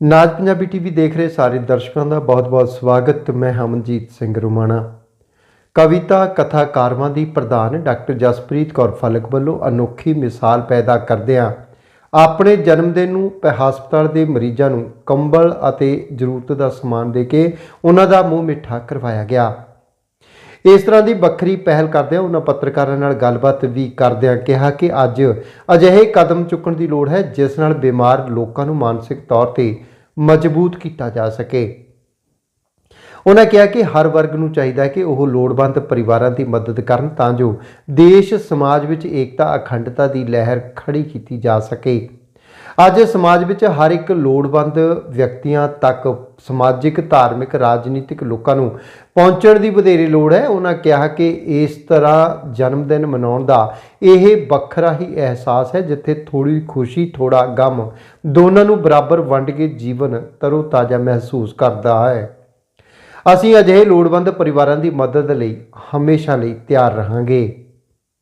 ਨਾਜ Punjabi TV ਦੇਖ ਰਹੇ ਸਾਰੇ ਦਰਸ਼ਕਾਂ ਦਾ ਬਹੁਤ-ਬਹੁਤ ਸਵਾਗਤ। ਮੈਂ ਹਮਨਜੀਤ ਸਿੰਘ ਰੁਮਾਣਾ। ਕਵਿਤਾ ਕਥਾਕਾਰਵਾਂ ਦੀ ਪ੍ਰਧਾਨ ਡਾਕਟਰ ਜਸਪ੍ਰੀਤ ਕੌਰ ਫਲਕ ਵੱਲੋਂ ਅਨੋਖੀ ਮਿਸਾਲ ਪੈਦਾ ਕਰਦਿਆਂ ਆਪਣੇ ਜਨਮ ਦਿਨ ਨੂੰ ਪ ਹਸਪਤਾਲ ਦੇ ਮਰੀਜ਼ਾਂ ਨੂੰ ਕੰਬਲ ਅਤੇ ਜ਼ਰੂਰਤ ਦਾ ਸਮਾਨ ਦੇ ਕੇ ਉਹਨਾਂ ਦਾ ਮੂੰਹ ਮਿੱਠਾ ਕਰਵਾਇਆ ਗਿਆ। ਇਸ ਤਰ੍ਹਾਂ ਦੀ ਵੱਖਰੀ ਪਹਿਲ ਕਰਦਿਆਂ ਉਹਨਾਂ ਪੱਤਰਕਾਰਾਂ ਨਾਲ ਗੱਲਬਾਤ ਵੀ ਕਰਦਿਆਂ ਕਿਹਾ ਕਿ ਅੱਜ ਅਜਿਹੇ ਕਦਮ ਚੁੱਕਣ ਦੀ ਲੋੜ ਹੈ, ਜਿਸ ਨਾਲ ਬਿਮਾਰ ਲੋਕਾਂ ਨੂੰ ਮਾਨਸਿਕ ਤੌਰ ਤੇ ਮਜ਼ਬੂਤ ਕੀਤਾ ਜਾ ਸਕੇ। ਉਹਨਾਂ ਕਿਹਾ ਕਿ ਹਰ ਵਰਗ ਨੂੰ ਚਾਹੀਦਾ ਹੈ ਕਿ ਉਹ ਲੋੜਵੰਦ ਪਰਿਵਾਰਾਂ ਦੀ ਮਦਦ ਕਰਨ ਤਾਂ ਜੋ ਦੇਸ਼, ਸਮਾਜ ਵਿੱਚ ਏਕਤਾ, ਅਖੰਡਤਾ ਦੀ ਲਹਿਰ ਖੜੀ ਕੀਤੀ ਜਾ ਸਕੇ। ਅੱਜ ਸਮਾਜ ਵਿੱਚ ਹਰ ਇੱਕ ਲੋੜਵੰਦ ਵਿਅਕਤੀਆਂ ਤੱਕ ਸਮਾਜਿਕ, ਧਾਰਮਿਕ, ਰਾਜਨੀਤਿਕ ਲੋਕਾਂ ਨੂੰ ਪਹੁੰਚਣ ਦੀ ਵਧੇਰੇ ਲੋੜ ਹੈ। ਉਹਨਾਂ ਕਿਹਾ ਕਿ ਇਸ ਤਰ੍ਹਾਂ ਜਨਮ ਦਿਨ ਮਨਾਉਣ ਦਾ ਇਹ ਵੱਖਰਾ ਹੀ ਅਹਿਸਾਸ ਹੈ, ਜਿੱਥੇ ਥੋੜੀ ਖੁਸ਼ੀ ਥੋੜਾ ਗਮ ਦੋਨਾਂ ਨੂੰ ਬਰਾਬਰ ਵੰਡ ਕੇ ਜੀਵਨ ਤਰੋ ਤਾਜ਼ਾ ਮਹਿਸੂਸ ਕਰਦਾ ਹੈ। ਅਸੀਂ ਅਜਿਹੇ ਲੋੜਵੰਦ ਪਰਿਵਾਰਾਂ ਦੀ ਮਦਦ ਲਈ ਹਮੇਸ਼ਾ ਲਈ ਤਿਆਰ ਰਹਾਂਗੇ।